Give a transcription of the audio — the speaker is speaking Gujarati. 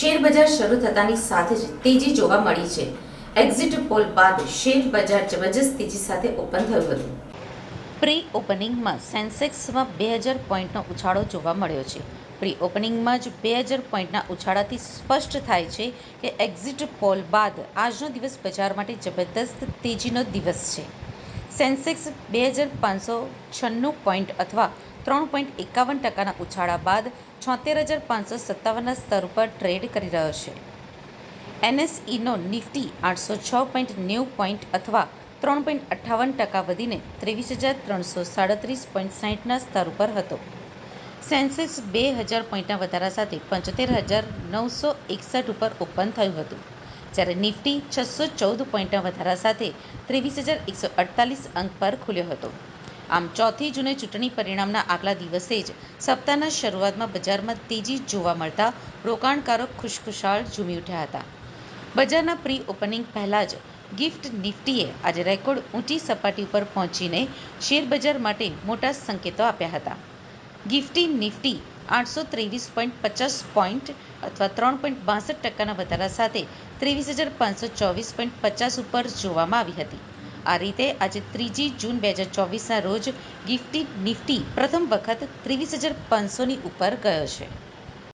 શરૂ થતાની સાથે જ તેજી જોવા મળી છે. એક્ઝિટ પોલ બાદ શેર બજાર જબરજસ્ત તેજી સાથે ઓપન થયું હતું. પ્રી ઓપનિંગમાં સેન્સેક્સમાં બે હજાર પોઈન્ટનો ઉછાળો જોવા મળ્યો છે. પ્રી ઓપનિંગમાં જ બે હજાર પોઈન્ટના ઉછાળાથી સ્પષ્ટ થાય છે કે એક્ઝિટ પોલ બાદ આજનો દિવસ બજાર માટે જબરદસ્ત તેજીનો દિવસ છે. સેન્સેક્સ બે હજાર પાંચસો છન્નું પોઈન્ટ અથવા ત્રણ પોઈન્ટ એકાવન ટકાના ઉછાળા બાદ છોતેર હજાર પાંચસો સત્તાવનના સ્તર ઉપર ટ્રેડ કરી રહ્યો છે. એનએસઈનો નિફ્ટી આઠસો છ પોઈન્ટ નેવું પોઈન્ટ અથવા ત્રણ પોઈન્ટ અઠ્ઠાવન ટકા વધીને ત્રેવીસ હજાર ત્રણસો સાડત્રીસ પોઈન્ટ સાહીઠના સ્તર ઉપર હતો. સેન્સેક્સ બે હજાર પોઈન્ટના વધારા સાથે પંચોતેર હજાર નવસો એકસઠ ઉપર ઓપન થયું હતું. જ્યારે નિફ્ટી છસો ચૌદ પોઈન્ટના વધારા સાથે ત્રેવીસ હજાર એકસો અડતાલીસ અંક પર ખુલ્યો હતો. આમ ચોથી જૂને ચૂંટણી પરિણામના આગલા દિવસે જ સપ્તાહના શરૂઆતમાં બજારમાં તેજી જોવા મળતા રોકાણકારો ખુશખુશાલ ઝૂમી ઉઠ્યા હતા. બજારના પ્રી ઓપનિંગ પહેલાં જ ગિફ્ટ નિફ્ટીએ આજે રેકોર્ડ ઊંચી સપાટી ઉપર પહોંચીને શેરબજાર માટે મોટા સંકેતો આપ્યા હતા. ગિફ્ટી નિફ્ટી આઠસો ત્રેવીસ પોઈન્ટ પચાસ પોઈન્ટ અથવા ત્રણ પોઈન્ટ બાસઠ ટકાના વધારા સાથે ત્રેવીસ હજાર પાંચસો ચોવીસ પોઈન્ટ પચાસ ઉપર જોવામાં આવી હતી. આ રીતે આજે ત્રીજી જૂન બે હજાર ચોવીસના રોજ ગિફ્ટી નિફ્ટી પ્રથમ વખત ત્રેવીસ હજાર પાંચસોની ઉપર ગયો છે.